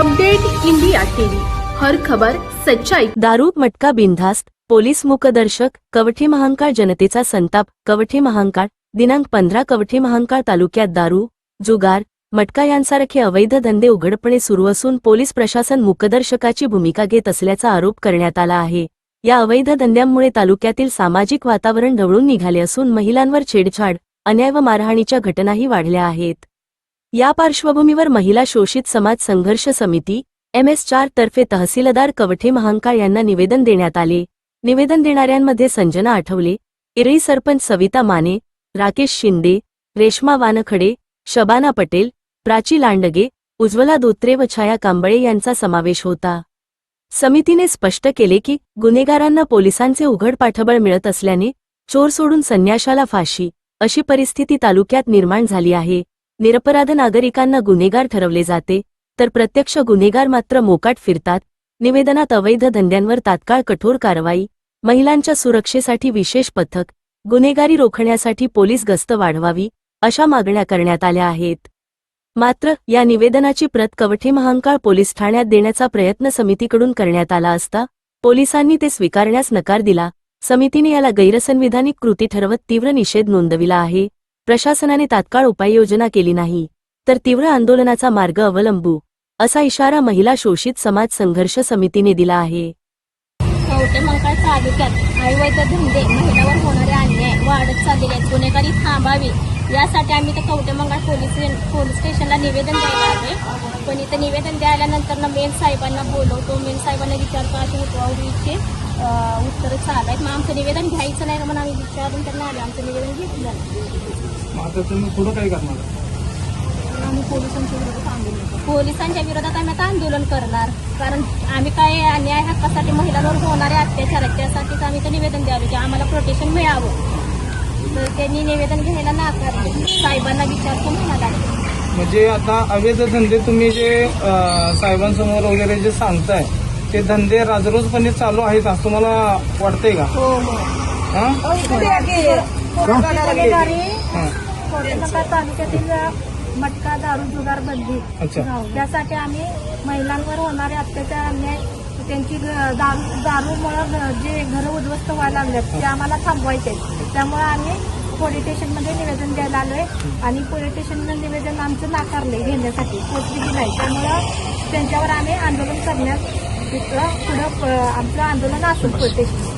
Update India TV. हर खबर सच्चाई. दारू मटका बिनधास्त पोलीस मुकदर्शक कवठी महांकाळ जनतेचा संताप कवठी महांकाळ दिनांक पंधरा कवठी महांकाळ तालुक्यात दारू जुगार मटका यांसारखे अवैध धंदे उघडपणे सुरू असून पोलीस प्रशासन मुकदर्शकाची भूमिका घेत असल्याचा आरोप करण्यात आला आहे. या अवैध धंद्यांमुळे तालुक्यातील सामाजिक वातावरण ढवळून निघाले असून महिलांवर छेडछाड अन्याय व मारहाणीच्या घटनाही वाढल्या आहेत. या पार्श्वभूमीवर महिला शोषित समाज संघर्ष समिती एम एस चार तर्फे तहसीलदार कवठे महांकाळ यांना निवेदन देण्यात आले. निवेदन देणाऱ्यांमध्ये संजना आठवले इरळी सरपंच सविता माने राकेश शिंदे रेश्मा वानखडे शबाना पटेल प्राची लांडगे उज्ज्वला धोत्रे व छाया कांबळे यांचा समावेश होता. समितीने स्पष्ट केले की गुन्हेगारांना पोलिसांचे उघड पाठबळ मिळत असल्याने चोर सोडून संन्याशाला फाशी अशी परिस्थिती तालुक्यात निर्माण झाली आहे. निरपराध नागरिकांना गुन्हेगार ठरवले जाते तर प्रत्यक्ष गुन्हेगार मात्र मोकाट फिरतात निवेदनात अवैध धंद्यांवर तात्काळ कठोर कारवाई महिलांच्या सुरक्षेसाठी विशेष पथक गुन्हेगारी रोखण्यासाठी पोलीस गस्त वाढवावी अशा मागण्या करण्यात आल्या आहेत. मात्र या निवेदनाची प्रत कवठे महांकाळ पोलीस ठाण्यात देण्याचा प्रयत्न समितीकडून करण्यात आला असता पोलिसांनी ते स्वीकारण्यास नकार दिला समितीने याला गैरसंविधानिक कृती ठरवत तीव्र निषेध नोंदविला आहे. प्रशासनाने तात्काळ उपाययोजना केली नाही तर तीव्र आंदोलनाचा मार्ग अवलंबू असा इशारा महिला शोषित समाज संघर्ष समितीने दिला आहे. कवटे तालुक्यात आयुर्वेद धंदे महिलावर होणारे अन्याय वाढत चाललेले गुन्हेगारी थांबावी यासाठी आम्ही तर कवटे मंकाळ पोलीस पोलीस स्टेशनला निवेदन द्यायला आले पण इथं निवेदन द्यायल्यानंतर ना मेन साहेबांना बोलवतो. मेन साहेबांना विचारतो असे उठवावरीचे उत्तरं चालू आहेत. मग आमचं निवेदन घ्यायचं नाही म्हणून आम्ही विचारून त्यांना आले. आमचं निवेदन घेतलं पुढं काय करणार? आम्ही पोलिसांच्या विरोधात आंदोलन पोलिसांच्या विरोधात आम्ही आता आंदोलन करणार. कारण आम्ही काय अन्याय हक्कासाठी महिलांवर होणारे अत्याचार आहेत त्यासाठीच आम्ही ते निवेदन द्यावे. की आम्हाला प्रोटेक्शन मिळावं. तर त्यांनी निवेदन घ्यायला नाकारले साहेबांना विचारतो म्हणाला म्हणजे आता अवैध धंदे तुम्ही जे अं, साहेबांसमोर वगैरे जे सांगताय ते धंदे राजरोजपणे चालू आहेत असं तुम्हाला वाटतंय का? हो हो. हा? हा. कोरेगाव तालुक्यातील मटका दारू जुगार बंदी. अच्छा. त्यासाठी आम्ही महिलांवर होणारे अत्याचार अन्याय त्यांची दारू दारूमुळं जे घरं उद्ध्वस्त व्हायला लागलेत ते आम्हाला थांबवायचे आहेत. त्यामुळे आम्ही पोलीस स्टेशनमध्ये निवेदन द्यायला आलोय. आणि पोलीस स्टेशननं निवेदन आमचं नाकारले घेण्यासाठी पोचली नाही. त्यामुळं त्यांच्यावर आम्ही आंदोलन करण्यास तिथं पुढं प- आमचं आंदोलन असेल पोलीस स्टेशन